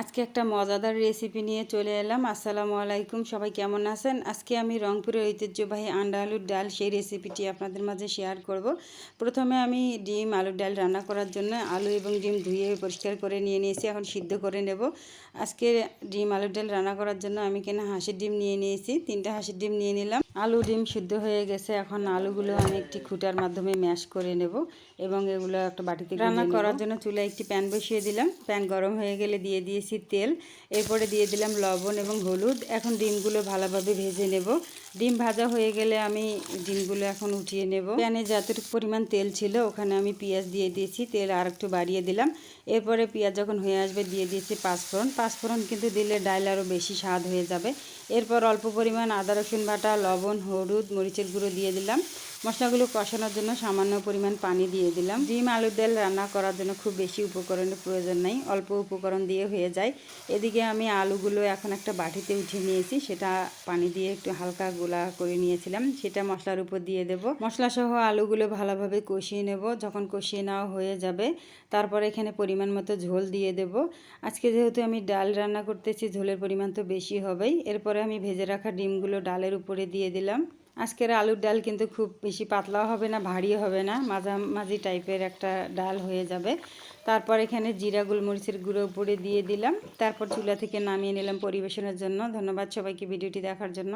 আজকে একটা মজাদার রেসিপি নিয়ে চলে এলাম। আসসালামু আলাইকুম, সবাই কেমন আছেন? আজকে আমি রংপুরের ঐতিহ্যবাহী আন্ডা আলুর ডাল সেই রেসিপিটি আপনাদের মাঝে শেয়ার করব। প্রথমে আমি ডিম, আলুর ডাল রান্না করার জন্য আলু এবং ডিম ধুয়ে পরিষ্কার করে নিয়ে নিয়েছি, এখন সিদ্ধ করে নেব। আজকে ডিম, আলুর ডাল রান্না করার জন্য আমি কেন হাঁসের ডিম নিয়ে নিয়েছি, তিনটা হাঁসের ডিম নিয়ে নিলাম। আলু ডিম সিদ্ধ হয়ে গেছে। এখন আলুগুলো আমি একটি খুঁটার মাধ্যমে ম্যাশ করে নেব এবং এগুলো একটা বাটিতে রান্না করার জন্য চুলায় একটি প্যান বসিয়ে দিলাম। প্যান গরম হয়ে গেলে দিয়ে দিয়েছি তেল। এরপরে দিয়ে দিলাম লবণ এবং হলুদ। এখন ডিমগুলো ভালোভাবে ভেজে নেব। ডিম ভাজা হয়ে গেলে আমি ডিমগুলো এখন উঠিয়ে নেব। প্যানে যতটুকু পরিমাণ তেল ছিল ওখানে আমি পেঁয়াজ দিয়ে দিয়েছি। তেল আর একটু বাড়িয়ে দিলাম। এরপরে পেঁয়াজ যখন হয়ে আসবে দিয়ে দিয়েছি পাঁচফোড়ন। পাঁচফোড়ন কিন্তু দিলে ডাল আরও বেশি স্বাদ হয়ে যাবে। এরপর অল্প পরিমাণ আদা রসুন বাটা লবণ হলুদ মরিচের গুঁড়ো দিয়ে দিলাম। মশলাগুলো কষানোর জন্য সামান্য পরিমাণ পানি দিয়ে দিলাম। ডিম আলুর ডাল রান্না করার জন্য খুব বেশি উপকরণের প্রয়োজন নাই, অল্প উপকরণ দিয়ে হয়ে যায়। এদিকে আমি আলুগুলো এখন একটা বাটিতে উঠিয়ে নিয়েছি, সেটা পানি দিয়ে একটু হালকা গোলা করে নিয়েছিলাম, সেটা মশলার উপর দিয়ে দেব। মশলা সহ আলুগুলো ভালোভাবে কষিয়ে নেব, যখন কষিয়ে নেওয়া হয়ে যাবে, তারপর এখানে পরিমাণ মতো ঝোল দিয়ে দেব। আজকে যেহেতু আমি ডাল রান্না করতেছি, ঝোলের পরিমাণ তো বেশি হবেই, এরপরে আমি ভেজে রাখা ডিমগুলো ডালের উপরে দিয়ে দিলাম। আজকের আলুর ডাল কিন্তু খুব বেশি পাতলাও হবে না ভারী হবে না, মাঝামাঝি টাইপের একটা ডাল হয়ে যাবে। তারপর এখানে জিরা, গোলমরিচের গুঁড়ো উপরে দিয়ে দিলাম। তারপর চুলা থেকে নামিয়ে নিলাম পরিবেশনের জন্য। ধন্যবাদ সবাইকে ভিডিওটি দেখার জন্য।